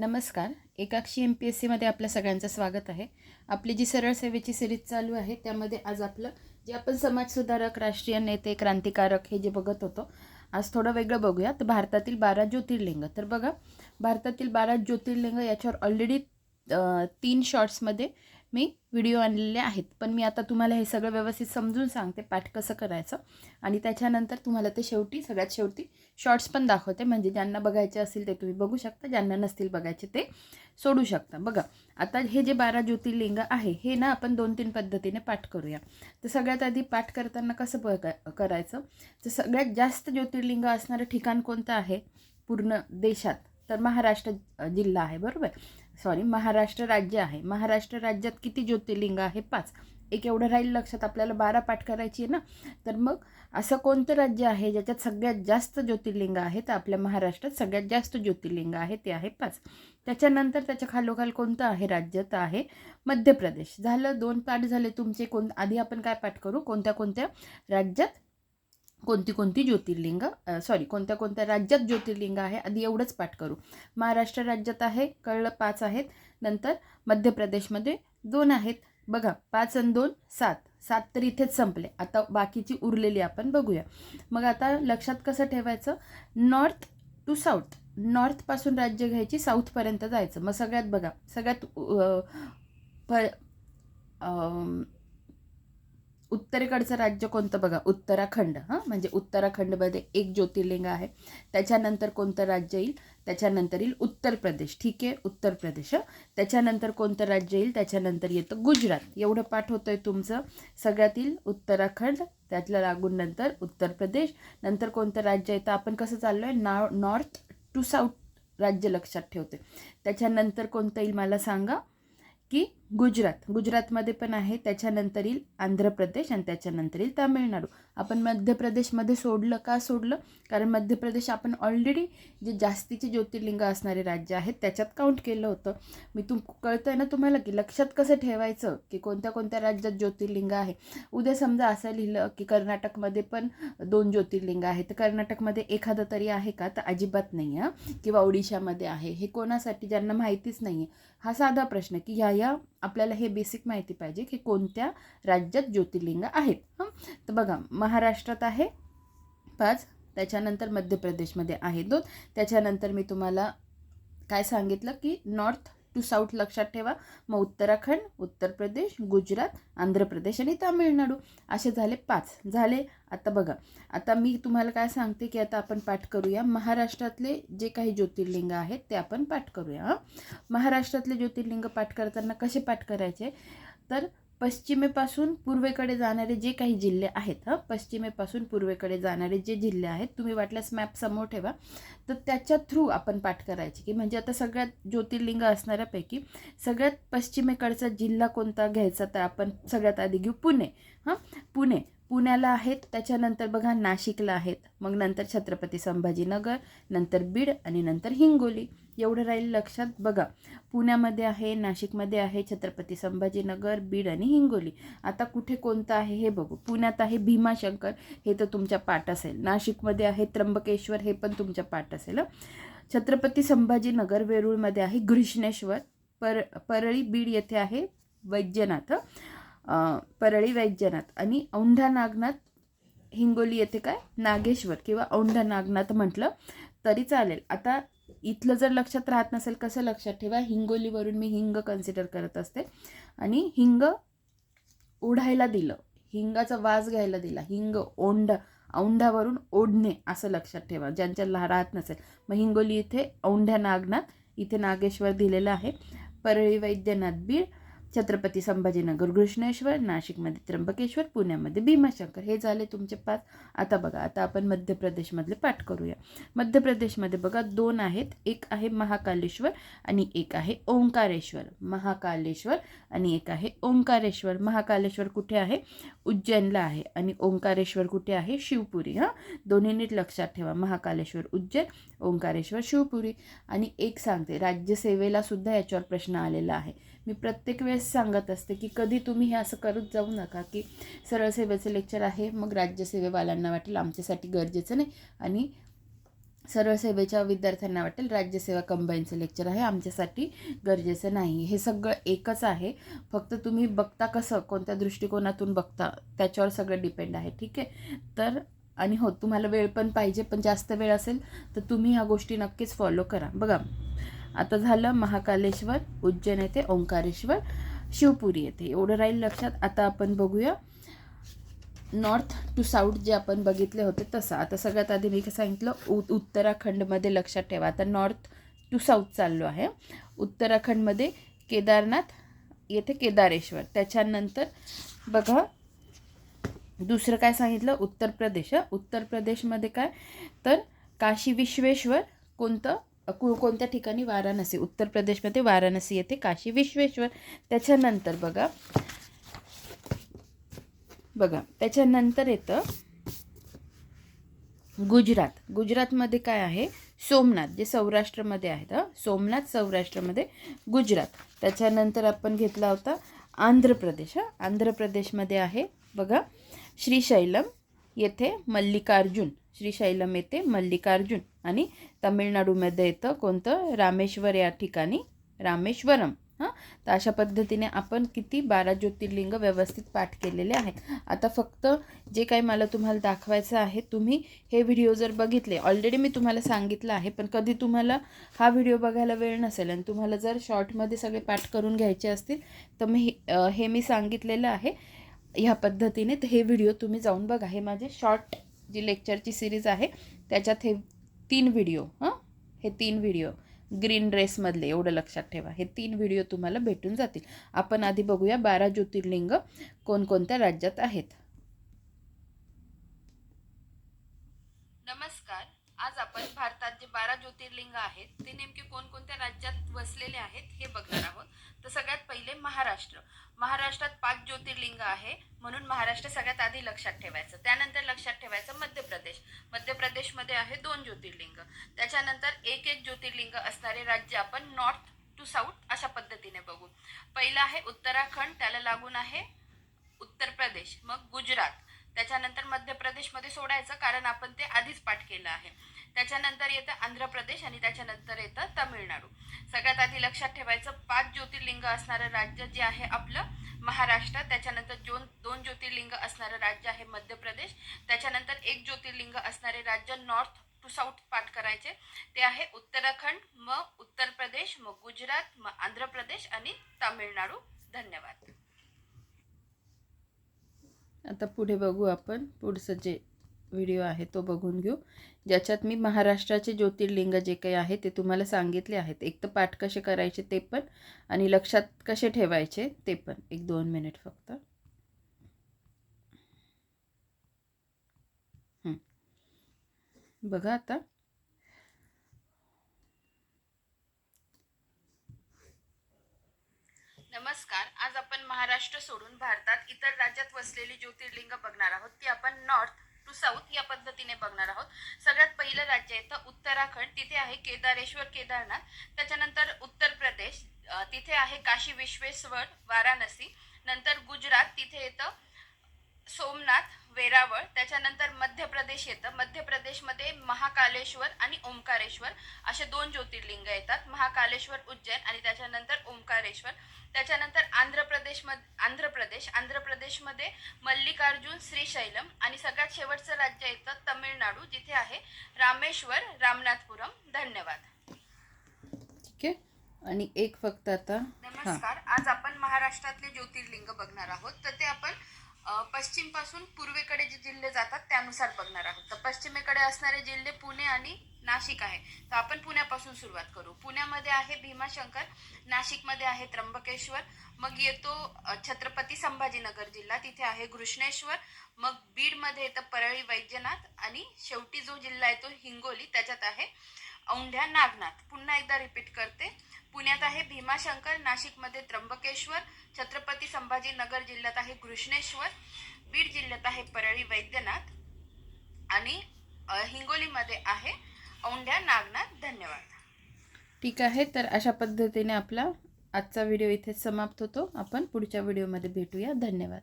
नमस्कार. एकाक्षी M P S सीमध्ये आपल्या सगळ्यांचं स्वागत आहे. आपली जी सरळ सेवेची सिरीज चालू आहे त्यामध्ये आज आपलं जे आपण समाजसुधारक राष्ट्रीय नेते क्रांतिकारक हे जे बघत होतो आज थोडं वेगळं बघूया तर भारतातील बारा ज्योतिर्लिंग. तर बघा भारतातील बारा ज्योतिर्लिंग याच्यावर ऑलरेडी तीन शॉर्ट्समध्ये मी व्हिडिओ आणलेले आहेत. पण मी आता तुम्हाला हे सगळं व्यवस्थित समजून सांगते पाठ कसं करायचं. आणि त्याच्यानंतर तुम्हाला ते शेवटी सगळ्यात शेवटी शॉर्ट्स पण दाखवते. म्हणजे ज्यांना बघायचे असतील ते तुम्ही बघू शकता ज्यांना नसतील बघायचे ते सोडू शकता. बघा आता हे जे बारा ज्योतिर्लिंग आहे हे ना आपण दोन तीन पद्धतीने पाठ करूया. तर सगळ्यात आधी पाठ करताना कसं बघ करायचं? तर सगळ्यात जास्त ज्योतिर्लिंग असणारं ठिकाण कोणतं आहे? पूर्ण देशात. तर महाराष्ट्र जिल्हा आहे बरोबर? सॉरी महाराष्ट्र राज्य आहे. महाराष्ट्र राज्यात किती ज्योतिर्लिंग आहे? पाच. एक एवढं राहील लक्षात. आपल्याला बारा पाठ करायची आहे ना? तर मग असं कोणतं राज्य आहे? ज्याच्यात सगळ्यात जास्त ज्योतिर्लिंग आहे तर आपल्या महाराष्ट्रात सगळ्यात जास्त ज्योतिर्लिंग आहे ते आहे पाच. त्याच्यानंतर त्याच्या खालोखाल कोणतं आहे? राज्य तर आहे मध्य प्रदेश. झालं दोन पाठ झाले तुमचे. कोण आधी आपण काय पाठ करू? कोणत्या कोणत्या राज्यात कोणती कोणती ज्योतिर्लिंग सॉरी कोणत्या कोणत्या राज्यात ज्योतिर्लिंग आहे आधी एवढंच पाठ करू. महाराष्ट्र राज्यात आहे कळलं पाच आहेत. नंतर मध्य प्रदेशमध्ये दोन आहेत. बघा पाच आणि दोन सात. सात तर इथेच संपले. आता बाकीची उरलेली आपण बघूया. मग आता लक्षात कसं ठेवायचं? नॉर्थ टू साऊथ नॉर्थपासून राज्य घ्यायची साऊथपर्यंत जायचं. मग सगळ्यात बघा सगळ्यात प उत्तरेकडचं राज्य कोणतं बघा? उत्तराखंड हां? म्हणजे उत्तराखंडमध्ये एक ज्योतिर्लिंग आहे. त्याच्यानंतर कोणतं राज्य येईल? त्याच्यानंतर येईल उत्तर प्रदेश. ठीक आहे? उत्तर प्रदेश हां? त्याच्यानंतर कोणतं राज्य येईल? त्याच्यानंतर येतं गुजरात. एवढं पाठ होतं आहे तुमचं सगळ्यातील उत्तराखंड त्यातलं लागून नंतर उत्तर प्रदेश. नंतर कोणतं राज्य येतं? आपण कसं चाललो आहे ना नॉर्थ टू साऊथ राज्य लक्षात ठेवते त्याच्यानंतर कोणतं येईल मला सांगा? की गुजरात. गुजरातमध्ये पण आहे. त्याच्यानंतर येईल आंध्र प्रदेश आणि त्याच्यानंतर येईल तामिळनाडू. आपण मध्य प्रदेशमध्ये सोडलं का सोडलं? कारण मध्य प्रदेश आपण ऑलरेडी जे जास्तीचे ज्योतिर्लिंग असणारे राज्य आहेत त्याच्यात काउंट केलं होतं. मी तुम कळतं आहे ना तुम्हाला की लक्षात कसं ठेवायचं की कोणत्या कोणत्या राज्यात ज्योतिर्लिंग आहे? उद्या समजा असं लिहिलं की कर्नाटकमध्ये पण दोन ज्योतिर्लिंग आहे तर कर्नाटकमध्ये एखादं तरी आहे का? तर अजिबात नाही आहे किंवा ओडिशामध्ये आहे. हे कोणासाठी? ज्यांना माहितीच नाही आहे हा साधा प्रश्न की ह्या या आपल्याला हे बेसिक माहिती पाहिजे की कोणत्या राज्यात ज्योतिर्लिंग आहेत. हं? तर बघा महाराष्ट्रात आहे पाच त्याच्यानंतर मध्य प्रदेशमध्ये आहे दोन. त्याच्यानंतर मी तुम्हाला काय सांगितलं की नॉर्थ टू साऊथ लक्षात ठेवा. मग उत्तराखंड उत्तर प्रदेश गुजरात आंध्र प्रदेश आणि तामिळनाडू असे झाले पाच. झाले. आता बघा. आता मी तुम्हाला काय सांगते की आता आपण पाठ करूया. महाराष्ट्रातले जे काही ज्योतिर्लिंग आहेत ते आपण पाठ करूया हां. महाराष्ट्रातले ज्योतिर्लिंग पाठ करताना कसे पाठ करायचे? तर पश्चिमेपासून पूर्वेकडे जाणारे जे काही जिल्हे आहेत हां पश्चिमेपासून पूर्वेकडे जाणारे जे जिल्हे आहेत तुम्ही वाटल्यास मॅप समोर ठेवा. तर त्याच्या थ्रू आपण पाठ करायचे की म्हणजे आता सगळ्यात ज्योतिर्लिंग असणाऱ्यापैकी सगळ्यात पश्चिमेकडचा जिल्हा कोणता घ्यायचा तर आपण सगळ्यात आधी घेऊ पुणे. हां पुणे. पुण्याला आहेत. त्याच्यानंतर बघा नाशिकला आहेत. मग नंतर छत्रपती संभाजीनगर नंतर बीड आणि नंतर हिंगोली. एवढं राहील लक्षात बघा. पुण्यामध्ये आहे नाशिकमध्ये आहे छत्रपती संभाजीनगर बीड आणि हिंगोली. आता कुठे कोणतं आहे हे बघू. पुण्यात आहे भीमाशंकर. हे तर तुमच्या पाठ असेल. नाशिकमध्ये आहे त्र्यंबकेश्वर. हे पण तुमच्या पाठ असेल छत्रपती संभाजीनगर वेरूळमध्ये आहे घृष्णेश्वर. पर परळी बीड येथे आहे वैद्यनाथ परळी वैद्यनाथ. आणि औंढा नागनाथ हिंगोली येथे काय? नागेश्वर किंवा औंढा नागनाथ म्हटलं तरी चालेल. आता इथलं जर लक्षात राहत नसेल कसं लक्षात ठेवा? हिंगोलीवरून मी हिंग कन्सिडर करत असते. आणि हिंग ओढायला दिलं. हिंगाचा वास घ्यायला दिला. हिंग ओंढ औंढावरून ओढणे असं लक्षात ठेवा. ज्यांच्या राहत नसेल. मग हिंगोली इथे औंढ्या नागनाथ इथे नागेश्वर दिलेलं आहे. परळी वैद्यनाथ बीड छत्रपती संभाजीनगर घृष्णेश्वर नाशिकमध्ये त्र्यंबकेश्वर पुण्यामध्ये भीमाशंकर. हे झाले तुमचे पाच. आता बघा आता आपण मध्य प्रदेशमधले पाठ करूया. मध्य प्रदेशमध्ये बघा दोन आहेत. एक आहे महाकालेश्वर आणि एक आहे ओंकारेश्वर. महाकालेश्वर आणि एक आहे ओंकारेश्वर. महाकालेश्वर कुठे आहे? उज्जैनला आहे. आणि ओंकारेश्वर कुठे आहे? शिवपुरी हां? दोन्ही नीट लक्षात ठेवा. महाकालेश्वर उज्जैन ओंकारेश्वर शिवपुरी. आणि एक सांगते राज्यसेवेला सुद्धा याच्यावर प्रश्न आलेला आहे. मी प्रत्येक वेळेस सांगत असते की कधी तुम्ही हे असं करत जाऊ नका की सरळ सेवेचं लेक्चर आहे मग राज्यसेवेवाल्यांना वाटेल आमच्यासाठी गरजेचं नाही आणि सरळ सेवेच्या विद्यार्थ्यांना वाटेल राज्यसेवा कंबाईनचं लेक्चर आहे आमच्यासाठी गरजेचं नाही. हे सगळं एकच आहे. फक्त तुम्ही बघता कसं कोणत्या दृष्टिकोनातून बघता त्याच्यावर सगळं डिपेंड आहे. ठीक आहे? तर आणि हो तुम्हाला वेळ पण पाहिजे पण जास्त वेळ असेल तर तुम्ही ह्या गोष्टी नक्कीच फॉलो करा. बघा आता झालं महाकालेश्वर उज्जैन येथे ओंकारेश्वर. शिवपुरी येते. एवढं राहील लक्षात. आता आपण बघूया. नॉर्थ टू साऊथ जे आपण बघितले होते तसं. आता सगळ्यात आधी मी सांगितलं उ उत्तराखंडमध्ये लक्षात ठेवा. आता नॉर्थ टू साऊथ चाललो आहे. उत्तराखंडमध्ये केदारनाथ येथे केदारेश्वर. त्याच्यानंतर बघा दुसरं काय सांगितलं? उत्तर प्रदेश. उत्तर प्रदेशमध्ये काय? तर काशी विश्वेश्वर कोणतं? को कोणत्या ठिकाणी वाराणसी उत्तर प्रदेशमध्ये वाराणसी येथे काशी विश्वेश्वर. त्याच्यानंतर बघा. बघा त्याच्यानंतर येतं गुजरात. गुजरातमध्ये काय आहे? सोमनाथ जे सौराष्ट्रमध्ये आहेत हं? सोमनाथ सौराष्ट्रामध्ये गुजरात. त्याच्यानंतर आपण घेतला होता आंध्र प्रदेश हां? आंध्र प्रदेशमध्ये आहे बघा श्रीशैलम येथे मल्लिकार्जुन श्रीशैलम येथे मल्लिकार्जुन आणि तामिळनाडूमध्ये येतं कोणतं? रामेश्वर या ठिकाणी रामेश्वरम. हां? तर अशा पद्धतीने आपण किती बारा ज्योतिर्लिंग व्यवस्थित पाठ केलेले आहेत. आता फक्त जे काही मला तुम्हाला दाखवायचं आहे तुम्ही हे व्हिडिओ जर बघितले ऑलरेडी मी तुम्हाला सांगितलं आहे पण कधी तुम्हाला हा व्हिडिओ बघायला वेळ नसेल आणि तुम्हाला जर शॉर्टमध्ये सगळे पाठ करून घ्यायचे असतील तर मी हे- हे मी सांगितलेलं आहे. ह्या पद्धतीने हे व्हिडिओ तुम्ही जाऊन बघा. हे माझे शॉर्ट जी लेक्चरची सिरीज आहे त्याच्यात हे तीन व्हिडिओ हां? हे तीन व्हिडिओ ग्रीन ड्रेसमधले एवढं लक्षात ठेवा. हे तीन व्हिडिओ तुम्हाला भेटून जातील. आपण आधी बघूया बारा ज्योतिर्लिंग कोणकोणत्या राज्यात आहेत. नमस्कार. आज आपण भारतात जे बारा ज्योतिर्लिंग आहेत ते नेमके कोणकोणत्या राज्यात वसलेले आहेत हे बघणार आहोत. तर सगळ्यात पहिले महाराष्ट्र. महाराष्ट्रात पाच ज्योतिर्लिंग आहे म्हणून महाराष्ट्र सगळ्यात आधी लक्षात ठेवायचं. त्यानंतर लक्षात ठेवायचं मध्य प्रदेश मध्य प्रदेशमध्ये आहे दोन ज्योतिर्लिंग. त्याच्यानंतर एक एक ज्योतिर्लिंग असणारे राज्य आपण नॉर्थ टू साऊथ अशा पद्धतीने बघू. पहिलं आहे उत्तराखंड त्याला लागून आहे उत्तर प्रदेश मग गुजरात. त्याच्यानंतर मध्य प्रदेशमध्ये सोडायचं कारण आपण ते आधीच पाठ केलं आहे. त्याच्यानंतर येतं आंध्र प्रदेश आणि त्याच्यानंतर येतं तामिळनाडू. सगळ्यात आधी लक्षात ठेवायचं पाच ज्योतिर्लिंग असणारं राज्य जे आहे आपलं महाराष्ट्र त्याच्यानंतर दोन दोन ज्योतिर्लिंग असणारं राज्य आहे मध्य प्रदेश त्याच्यानंतर एक ज्योतिर्लिंग असणारे राज्य नॉर्थ टू साऊथ पाठ करायचे. ते आहे उत्तराखंड मग उत्तर प्रदेश मग गुजरात मग आंध्र प्रदेश आणि तामिळनाडू. धन्यवाद. आता पुढे बघू आपण पुढचं जे व्हिडिओ आहे तो बघून घेऊ. ज्याच्यात मी महाराष्ट्राचे ज्योतिर्लिंग जे काही आहे ते तुम्हाला सांगितले आहेत. एक तर पाठ कसे करायचे ते पण आणि लक्षात कसे ठेवायचे ते पण. एक दोन मिनिट फक्त. बघा आता. नमस्कार. आज आपण महाराष्ट्र सोडून भारतात इतर राज्यात वसलेली ज्योतिर्लिंग बघणार आहोत. ती आपण नॉर्थ टू साऊथ या पद्धतीने बघणार आहोत. सगळ्यात पहिलं राज्य येतं उत्तराखंड. तिथे आहे केदारेश्वर केदारनाथ. त्याच्यानंतर उत्तर प्रदेश. तिथे आहे काशी विश्वेश्वर वाराणसी. नंतर गुजरात. तिथे येतं सोमनाथ वेरावळ त्याच्यानंतर मध्य प्रदेश येतं. मध्य प्रदेशमध्ये महाकालेश्वर आणि ओंकारेश्वर असे दोन ज्योतिर्लिंग येतात. महाकालेश्वर उज्जैन आणि त्याच्यानंतर ओंकारेश्वर. त्याच्यानंतर आंध्र प्रदेशमध्ये आंध्र प्रदेश आंध्र प्रदेशमध्ये मल्लिकार्जुन श्रीशैलम आणि सगळ्यात शेवटचं राज्य येतं तमिळनाडू जिथे आहे रामेश्वर रामनाथपुरम. धन्यवाद. ठीक आहे. आणि एक फक्त आता. नमस्कार. आज आपण महाराष्ट्रातले ज्योतिर्लिंग बघणार आहोत. तर ते आपण पश्चिमपासून पूर्वेकडे जे जिल्हे जातात त्यानुसार बघणार आहोत. तर पश्चिमेकडे असणारे जिल्हे पुणे आणि नाशिक आहे. तर आपण पुण्यापासून सुरुवात करू. पुण्यामध्ये आहे भीमाशंकर नाशिकमध्ये आहे त्र्यंबकेश्वर मग येतो छत्रपती संभाजीनगर जिल्हा तिथे आहे घृष्णेश्वर मग बीडमध्ये येतं परळी वैद्यनाथ आणि शेवटी जो जिल्हा येतो हिंगोली त्याच्यात आहे औंढ्या नागनाथ. पुन्हा एकदा रिपीट करते. पुण्यात आहे भीमाशंकर नाशिकमध्ये त्र्यंबकेश्वर छत्रपती संभाजीनगर जिल्ह्यात आहे कृष्णेश्वर बीड जिल्ह्यात आहे परळी वैद्यनाथ आणि हिंगोलीमध्ये आहे औंढ्या नागनाथ. धन्यवाद. ठीक आहे तर अशा पद्धतीने आपला आजचा व्हिडिओ इथे समाप्त होतो. आपण पुढच्या व्हिडिओमध्ये भेटूया. धन्यवाद.